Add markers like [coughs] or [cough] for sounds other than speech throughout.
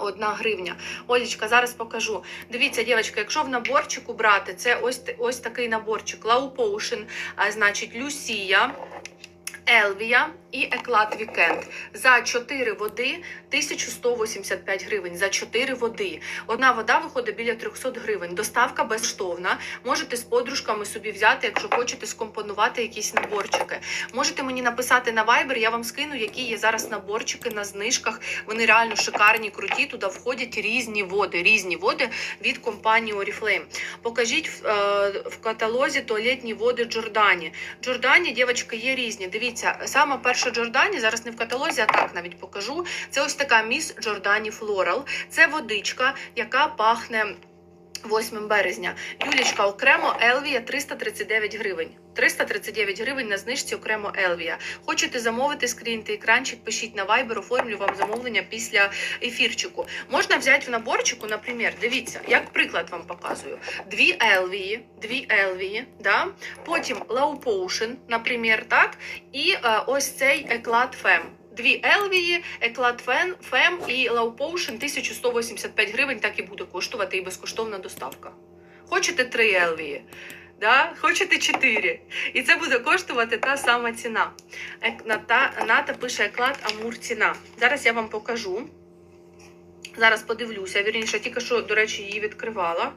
Одна гривня. Олічка, зараз покажу. Дивіться, дівчатка, якщо в наборчику брати, це ось, ось такий наборчик. А, значить, Люсія, Елвія і Еклад Вікенд. За 4 води 1185 гривень. За 4 води. Одна вода виходить біля 300 гривень. Доставка безштовна. Можете з подружками собі взяти, якщо хочете скомпонувати якісь наборчики. Можете мені написати на Viber, я вам скину, які є зараз наборчики на знижках. Вони реально шикарні, круті. Туди входять різні води, різні води від компанії Oriflame. Покажіть в, е, в каталозі туалетні води Джордані. Джордані, дівчатки, є різні. Дивіться, саме перша Джордані, зараз не в каталозі, а так навіть покажу. Це ось така міс Джордані Флорал. Це водичка, яка пахне 8 березня. Юлічка, окремо Елвія 339 гривень. 339 гривень на знижці окремо Елвія. Хочете замовити, скріньте екранчик, пишіть на Viber, оформлю вам замовлення після ефірчику. Можна взяти в наборчику, наприклад, дивіться, як приклад вам показую. Дві Елвії, дві Елвії, да? потім Low Potion, наприклад, так? І е, ось цей Еклад Фем. Дві Елвії, Еклад Фен, Фем і Potion 1185 гривень, так і буде коштувати і безкоштовна доставка. Хочете три Елвії? Да? Хочете 4. І це буде коштувати та сама ціна. Ната, Ната пише еклад Амур ціна. Зараз я вам покажу. Зараз подивлюся. Вірніше, тільки що, до речі, її відкривала.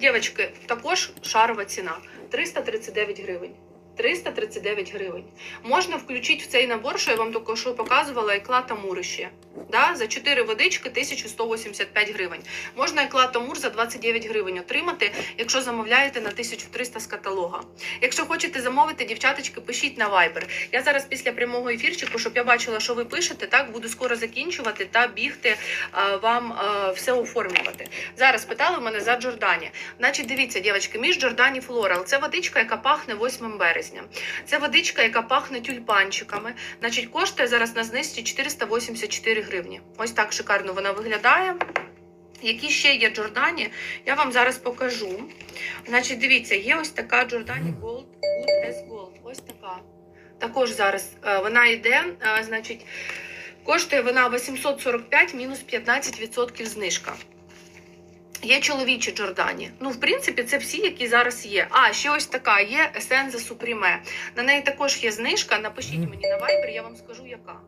Дівчатки, також шарова ціна 339 гривень. 339 гривень. Можна включити в цей набор, що я вам що показувала, еклад Амур ще. Да? За 4 водички 1185 гривень. Можна еклад Амур за 29 гривень отримати, якщо замовляєте на 1300 з каталога. Якщо хочете замовити, дівчаточки, пишіть на Viber. Я зараз після прямого ефірчику, щоб я бачила, що ви пишете, так буду скоро закінчувати та бігти а, вам а, все оформлювати. Зараз питали мене за Джордані. Значить, дивіться, дівчатки, між Джордані Флорал. Це водичка, яка пахне 8 березня. Це водичка, яка пахне тюльпанчиками. Значить, коштує зараз на знижці 484 гривні. Ось так шикарно вона виглядає. Які ще є Джордані, я вам зараз покажу. Значить, дивіться, є ось така Джордані Gold Good as Gold. Ось така. Також зараз е, вона йде, е, значить, коштує вона 845 мінус 15% знижка. Є чоловічі Джордані. Ну, в принципі, це всі, які зараз є. А, ще ось така є Есенза Супріме. На неї також є знижка. Напишіть мені на Viber, я вам скажу, яка.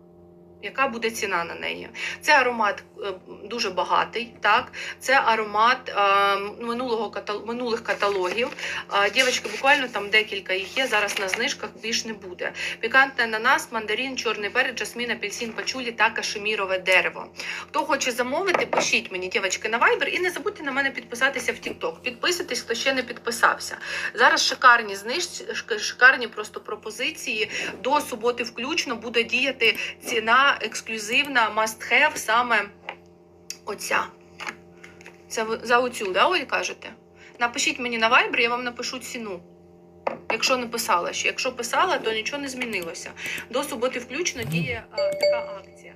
Яка буде ціна на неї? Це аромат е, дуже багатий, так? Це аромат е, минулого минулих каталогів. Е, дівчатки, буквально там декілька їх є. Зараз на знижках більш не буде. Пікантний ананас, мандарин, чорний перець, жасмін, апельсин, пачулі та кашемірове дерево. Хто хоче замовити, пишіть мені, дівчатки, на Viber. І не забудьте на мене підписатися в TikTok. Підписуйтесь, хто ще не підписався. Зараз шикарні знижці, шикарні просто пропозиції. До суботи включно буде діяти ціна ексклюзивна must have саме оця. Це за оцю, да, Оль, кажете? Напишіть мені на Viber, я вам напишу ціну. Якщо не писала ще. Якщо писала, то нічого не змінилося. До суботи включно діє а, така акція.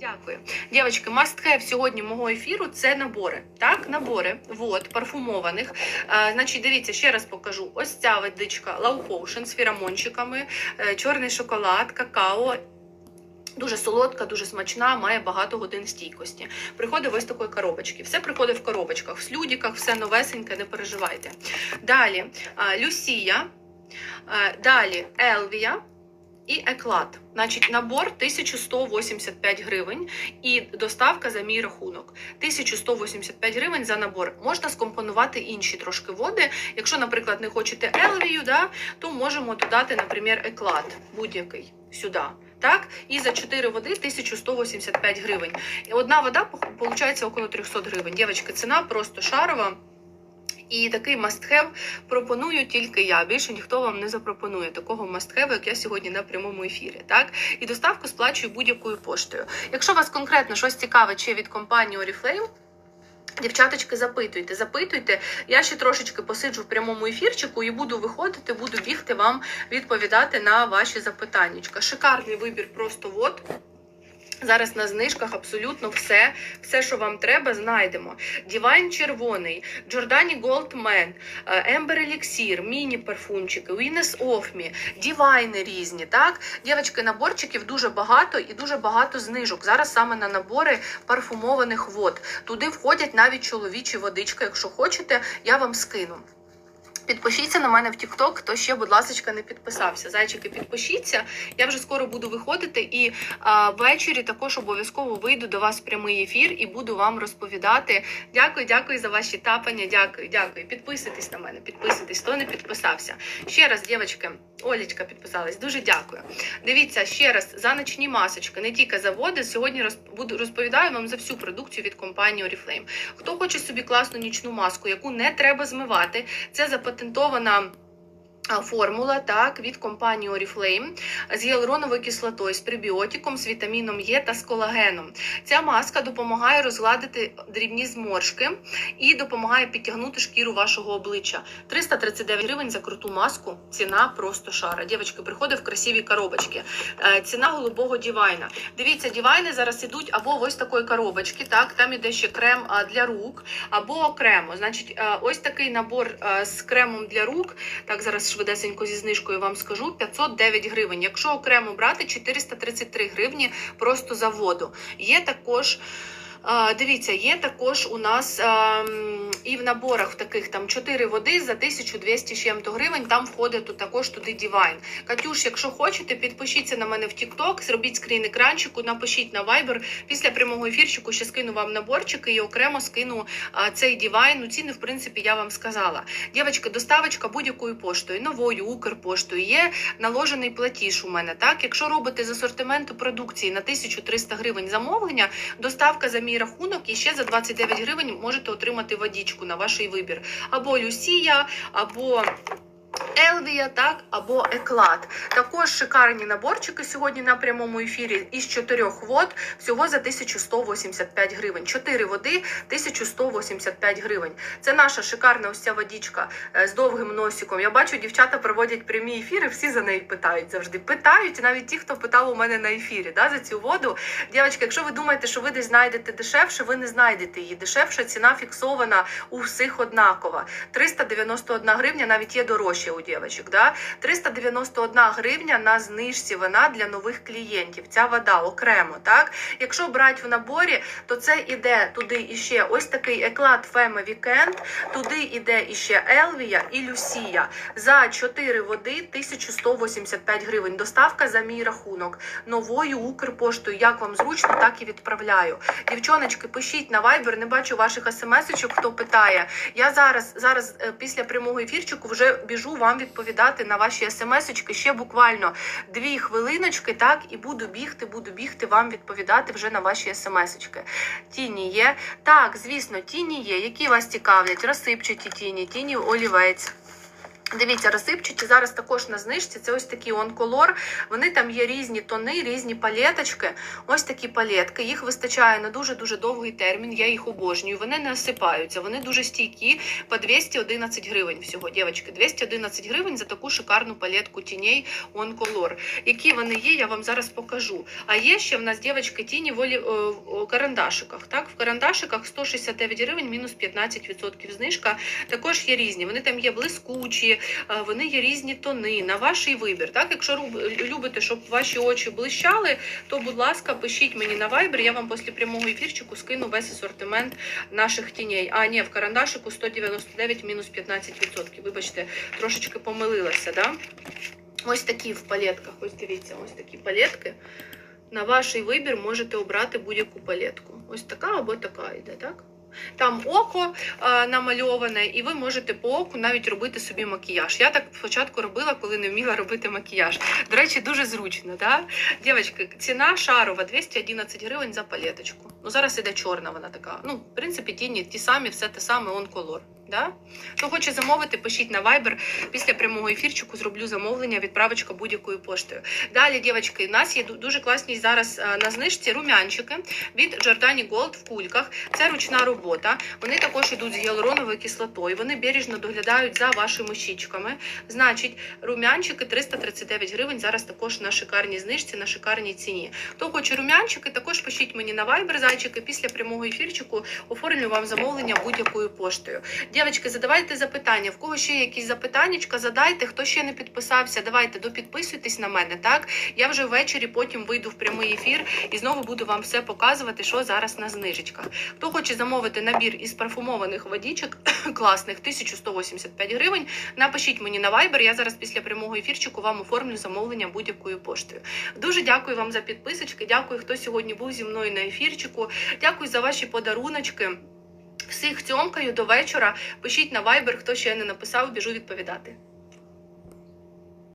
Дякую. Дівчатки, have сьогодні мого ефіру це набори. Так, набори вод, парфумованих. А, значить, дивіться, ще раз покажу. Ось ця водичка Low Potion з фірамончиками, е, чорний шоколад, какао. Дуже солодка, дуже смачна, має багато годин стійкості. Приходить ось такої коробочки. Все приходить в коробочках, в слюдіках, все новесеньке, не переживайте. Далі Люсія, далі Елвія і Еклад. Значить, набор 1185 гривень і доставка за мій рахунок. 1185 гривень за набор. Можна скомпонувати інші трошки води. Якщо, наприклад, не хочете Елвію, да, то можемо додати, наприклад, Еклад будь-який сюди. Так, і за 4 води 1185 гривень. Одна вода виходить около 300 гривень. Дівчатки, ціна просто шарова. І такий must-have пропоную тільки я. Більше ніхто вам не запропонує такого must-have, як я сьогодні на прямому ефірі. Так і доставку сплачую будь-якою поштою. Якщо вас конкретно щось цікаве чи від компанії Oriflame, Дівчаточки, запитуйте, запитуйте. Я ще трошечки посиджу в прямому ефірчику і буду виходити, буду бігти вам відповідати на ваші запитання. Шикарний вибір просто вот. Зараз на знижках абсолютно все, все, що вам треба, знайдемо. Divine червоний, Giordani Gold Man, е, Ember Elixir, міні-парфумчики, of Me, Divine різні, так? Дівчатки, наборчиків дуже багато і дуже багато знижок. Зараз саме на набори парфумованих вод. Туди входять навіть чоловічі водички. Якщо хочете, я вам скину. Підпишіться на мене в TikTok, хто ще, будь ласка, не підписався. Зайчики, підпишіться. Я вже скоро буду виходити і а, ввечері також обов'язково вийду до вас в прямий ефір і буду вам розповідати. Дякую, дякую за ваші тапання. Дякую, дякую. Підписуйтесь на мене, підписуйтесь, хто не підписався. Ще раз, дівчатки, Олічка підписалась. Дуже дякую. Дивіться ще раз за ночні масочки, не тільки заводи. Сьогодні буду розповідаю вам за всю продукцію від компанії Oriflame. Хто хоче собі класну нічну маску, яку не треба змивати, це запатентована. Формула так від компанії Oriflame з гіалуроновою кислотою, з пребіотиком, з вітаміном Е та з колагеном. Ця маска допомагає розгладити дрібні зморшки і допомагає підтягнути шкіру вашого обличчя. 339 гривень за круту маску. Ціна просто шара. Дівчатки, приходить в красиві коробочки. Е, Ціна голубого дівайна. Дивіться, дівайни зараз ідуть або ось такої коробочки. Так, там іде ще крем для рук, або окремо. Значить, е, ось такий набор е, з кремом для рук. Так, зараз швидесенько зі знижкою вам скажу. 509 гривень. Якщо окремо брати, 433 гривні просто за воду. Є також. Дивіться, є також у нас ем, і в наборах таких там 4 води за 1200 чим-то гривень. Там входить також туди Divine. Катюш, якщо хочете, підпишіться на мене в TikTok, зробіть скрін екранчику, напишіть на Viber. Після прямого ефірчику ще скину вам наборчики і окремо скину цей Divine. Ну, ціни, в принципі, я вам сказала. Дівчатки, доставочка будь-якою поштою, новою, Укрпоштою. Є наложений платіж у мене. Так, якщо робите з асортименту продукції на 1300 гривень замовлення, доставка за мій рахунок і ще за 29 гривень можете отримати водичку на ваш вибір. Або Люсія, або Елвія, так, або Еклад. Також шикарні наборчики сьогодні на прямому ефірі із чотирьох вод всього за 1185 гривень. Чотири води 1185 гривень. Це наша шикарна ось ця водичка е, з довгим носиком. Я бачу, дівчата проводять прямі ефіри, всі за неї питають завжди. Питають навіть ті, хто питав у мене на ефірі да, за цю воду. Дівчатки, якщо ви думаєте, що ви десь знайдете дешевше, ви не знайдете її. Дешевша ціна фіксована у всіх однакова. 391 гривня навіть є дорожче у дівчаток. Да? 391 гривня на знижці вона для нових клієнтів. Ця вода окремо. Так? Якщо брати в наборі, то це іде туди іще ось такий еклад Феме Вікенд, туди іде іще Елвія і Люсія. За 4 води 1185 гривень. Доставка за мій рахунок. Новою Укрпоштою. Як вам зручно, так і відправляю. Дівчоночки, пишіть на Viber, не бачу ваших смс-очок, хто питає. Я зараз, зараз е, після прямого ефірчику вже біжу вам відповідати на ваші смс-очки. Ще буквально дві хвилиночки, так, і буду бігти, буду бігти вам відповідати вже на ваші смс-очки. Тіні є. Так, звісно, тіні є. Які вас цікавлять? Розсипчаті тіні, тіні олівець. Дивіться, розсипчаті зараз також на знижці. Це ось такі онколор. Вони там є різні тони, різні палеточки. Ось такі палетки. Їх вистачає на дуже дуже довгий термін. Я їх обожнюю. Вони не осипаються. Вони дуже стійкі. По 211 гривень всього. Дівчатки, 211 гривень за таку шикарну палетку тіней онколор. Які вони є, я вам зараз покажу. А є ще в нас дівчатки тіні в олі... о, о, карандашиках. Так, в карандашиках 169 гривень, мінус 15% знижка. Також є різні. Вони там є блискучі. Вони є різні тони на ваш вибір. Так, якщо любите, щоб ваші очі блищали, то будь ласка, пишіть мені на Viber, Я вам після прямого ефірчику скину весь асортимент наших тіней. А ні, в карандашику 199 мінус 15%. Вибачте, трошечки помилилася. Да? Ось такі в палетках. Ось дивіться, ось такі палетки. На ваш вибір можете обрати будь-яку палетку. Ось така або така йде, так? Там око е, намальоване, і ви можете по оку навіть робити собі макіяж. Я так спочатку робила, коли не вміла робити макіяж. До речі, дуже зручно. Да? Дівчатки, ціна шарова 211 гривень за палеточку. Ну зараз іде чорна, вона така. Ну, в принципі, тіні ті самі, все те саме, он колор. Да? Хто хоче замовити, пишіть на Viber. Після прямого ефірчику зроблю замовлення, відправочка будь-якою поштою. Далі, дівчатки, у нас є дуже класні зараз е, на знижці румянчики від Giordani Gold в кульках. Це ручна робота. Вони також йдуть з гіалуроновою кислотою. Вони бережно доглядають за вашими щічками. Значить, румянчики 339 гривень. Зараз також на шикарній знижці, на шикарній ціні. Хто хоче румянчики, також пишіть мені на Viber, зайчики. Після прямого ефірчику оформлю вам замовлення будь-якою поштою. Дівчатки, задавайте запитання. В кого ще є якісь запитаннячка, задайте. Хто ще не підписався, давайте допідписуйтесь на мене. Так я вже ввечері потім вийду в прямий ефір і знову буду вам все показувати, що зараз на знижечках. Хто хоче замовити набір із парфумованих водічок [coughs] класних 1185 гривень. Напишіть мені на Viber, Я зараз після прямого ефірчику вам оформлю замовлення будь-якою поштою. Дуже дякую вам за підписочки. Дякую, хто сьогодні був зі мною на ефірчику. Дякую за ваші подаруночки. Всіх цьомкаю до вечора. Пишіть на Viber, хто ще не написав, біжу відповідати.